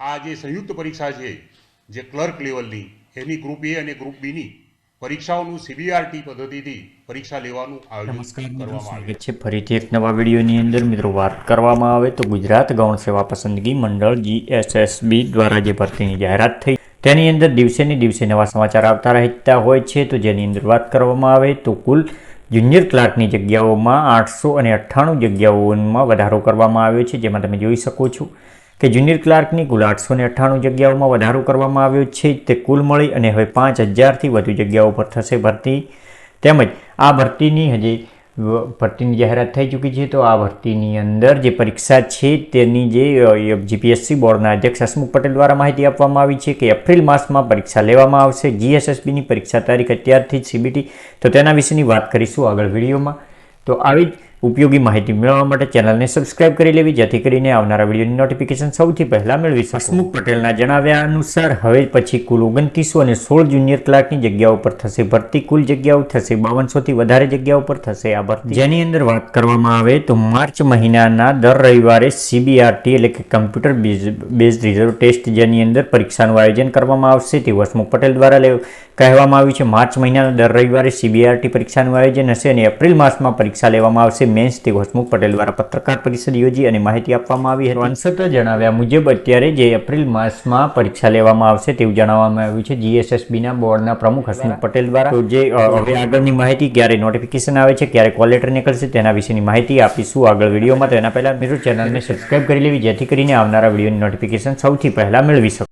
આ જે સંયુક્ત પરીક્ષા છે જે ક્લર્ક લેવલની એની ગ્રુપ એ અને ગ્રુપ બીની પરીક્ષાઓનું સીબીઆરટી પદ્ધતિથી પરીક્ષા લેવાનું આયોજન કરવામાં આવે છે. ફરીથી એક નવા વિડીયોની અંદર મિત્રો વાત કરવામાં આવે તો ગુજરાત ગૌણ સેવા પસંદગી મંડળ જીએસએસબી દ્વારા જે ભરતીની જાહેરાત થઈ તેની અંદર દિવસે ને દિવસે નવા સમાચાર આવતા રહેતા હોય છે. તો જેની અંદર વાત કરવામાં આવે તો કુલ જુનિયર ક્લાર્કની જગ્યાઓમાં આઠસો અને અઠ્ઠાણું જગ્યાઓમાં વધારો કરવામાં આવ્યો છે જેમાં તમે જોઈ શકો છો. કે જુનિયર ક્લાર્કની કુલ આઠસો ને અઠ્ઠાણું જગ્યાઓમાં વધારો કરવામાં આવ્યો છે. તે કુલ મળી અને હવે પાંચ હજારથી વધુ જગ્યાઓ પર થશે ભરતી. તેમજ આ ભરતીની હજી ભરતીની જાહેરાત થઈ ચૂકી છે. તો આ ભરતીની અંદર જે પરીક્ષા છે તેની જે જીપીએસસી બોર્ડના અધ્યક્ષ હસમુખ પટેલ દ્વારા માહિતી આપવામાં આવી છે કે એપ્રિલ માસમાં પરીક્ષા લેવામાં આવશે. જીએસએસબીની પરીક્ષા તારીખ અત્યારથી જ સીબીટી. તો તેના વિશેની વાત કરીશું આગળ વિડીયોમાં. તો આવી જ ઉપયોગી માહિતી મેળવવા માટે ચેનલને સબસ્ક્રાઇબ કરી લેવી જેથી કરીને આવનારા વિડીયોની નોટિફિકેશન સૌથી પહેલાં મેળવી શકો. હસમુખ પટેલના જણાવ્યા અનુસાર હવે પછી કુલ ઓગણત્રીસો અને સોળ જુનિયર ક્લાર્કની જગ્યાઓ પર થશે ભરતી. કુલ જગ્યાઓ થશે બાવનસોથી વધારે જગ્યાઓ પર થશે આ ભરતી. જેની અંદર વાત કરવામાં આવે તો માર્ચ મહિનાના દર રવિવારે સીબીઆરટી એટલે કે કમ્પ્યુટર બેઝ રિઝર્વ ટેસ્ટ જેની અંદર પરીક્ષાનું આયોજન કરવામાં આવશે. તેવું હસમુખ પટેલ દ્વારા લેવ- કહેવામાં આવ્યું છે. માર્ચ મહિનાના દર રવિવારે સીબીઆરટી પરીક્ષાનું આયોજન હશે અને એપ્રિલ માસમાં પરીક્ષા લેવામાં આવશે. મેન્સ તે હસમુખ પટેલ દ્વારા પત્રકાર પરિષદ યોજી અને માહિતી આપવામાં આવી હતી. અંશત જણાવ્યા મુજબ અત્યારે જે એપ્રિલ માસમાં પરીક્ષા લેવામાં આવશે તેવું જણાવવામાં આવ્યું છે. જીએસએસબીના બોર્ડના પ્રમુખ હસમુખ પટેલ દ્વારા. જે હવે આગળની માહિતી ક્યારે નોટિફિકેશન આવે છે ક્યારે કોલ લેટર નીકળશે તેના વિશેની માહિતી આપીશું આગળ વિડીયોમાં. તેના પહેલાં પહેલા મિત્રો ચેનલને સબસ્ક્રાઈબ કરી લેવી જેથી કરીને આવનારા વિડીયોની નોટિફિકેશન સૌથી પહેલા મેળવી શકો.